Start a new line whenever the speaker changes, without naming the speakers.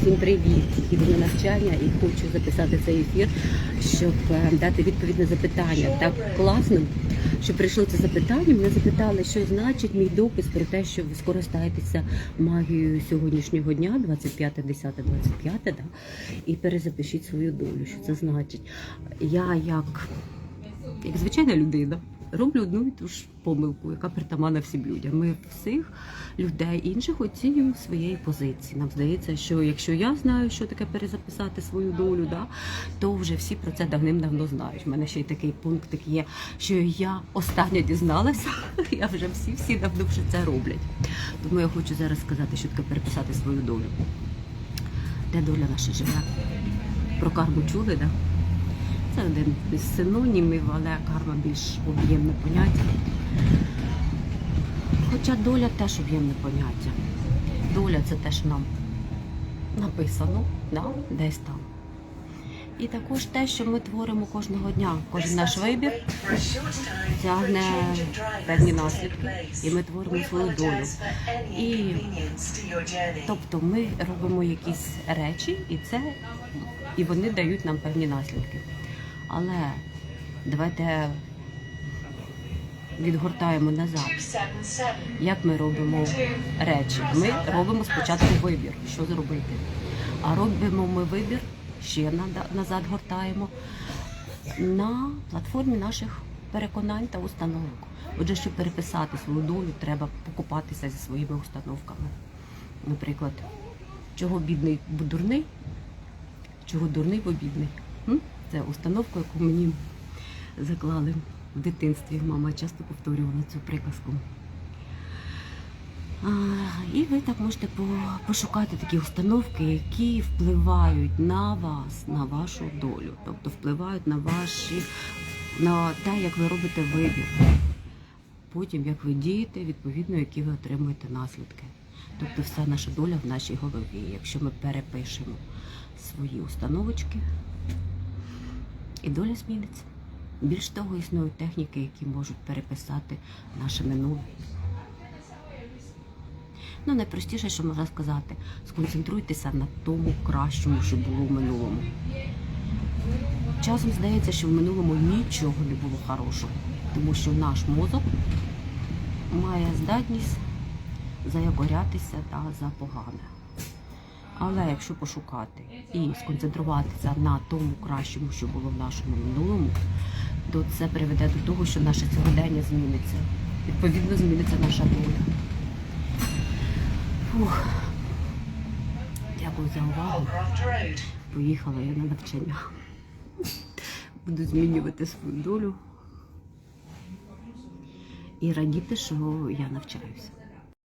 Всім привіт! На навчання і хочу записати цей ефір, щоб е, дати відповідь на запитання. Так класно, що прийшло це запитання. Мене запитали, що значить мій допис про те, що ви скористаєтеся магією сьогоднішнього дня, 25, 10, 25, да, і перезапишіть свою долю. Що це значить? Я як, як звичайна людина. Роблю одну і ту ж помилку, яка притаманна всім людям. Ми всіх людей інших оцінюємо своєї позиції. Нам здається, що якщо я знаю, що таке перезаписати свою долю, да, то вже всі про це давним-давно знають. У мене ще й такий пункт є, що я остання дізналася, я вже всі всі давно вже це роблять. Тому я хочу зараз сказати, що таке переписати свою долю. Де доля наша живе? Про карму чули, да? Це один із синонімів, але карма більш об'ємне поняття. Хоча доля теж об'ємне поняття. Доля це теж нам написано, да? десь там. І також те, що ми творимо кожного дня. Кожен наш вибір тягне певні наслідки, і ми творимо свою долю. І тобто ми робимо якісь речі, і це і вони дають нам певні наслідки. Але давайте відгортаємо назад. Як ми робимо речі? Ми робимо спочатку вибір, що зробити. А робимо ми вибір, ще назад гортаємо на платформі наших переконань та установок. Отже, щоб переписати свою долю, треба покупатися зі своїми установками. Наприклад, чого бідний, бо дурний, чого дурний, бо бідний. М? Це установка, яку мені заклали в дитинстві. Мама часто повторювала цю приказку. І ви так можете пошукати такі установки, які впливають на вас, на вашу долю, тобто впливають на ваші, на те, як ви робите вибір. Потім, як ви дієте, відповідно, які ви отримуєте наслідки. Тобто вся наша доля в нашій голові. Якщо ми перепишемо свої установочки, і доля зміниться. Більш того, існують техніки, які можуть переписати наше минуле. Ну, найпростіше, що можна сказати, сконцентруйтеся на тому кращому, що було в минулому. Часом здається, що в минулому нічого не було хорошого, тому що наш мозок має здатність заякорятися та за погане. Але якщо пошукати і сконцентруватися на тому кращому, що було в нашому минулому, то це приведе до того, що наше сьогодення зміниться. Відповідно, зміниться наша доля. Фух. Дякую за увагу. Поїхала я на навчання. Буду змінювати свою долю і радіти, що я навчаюся.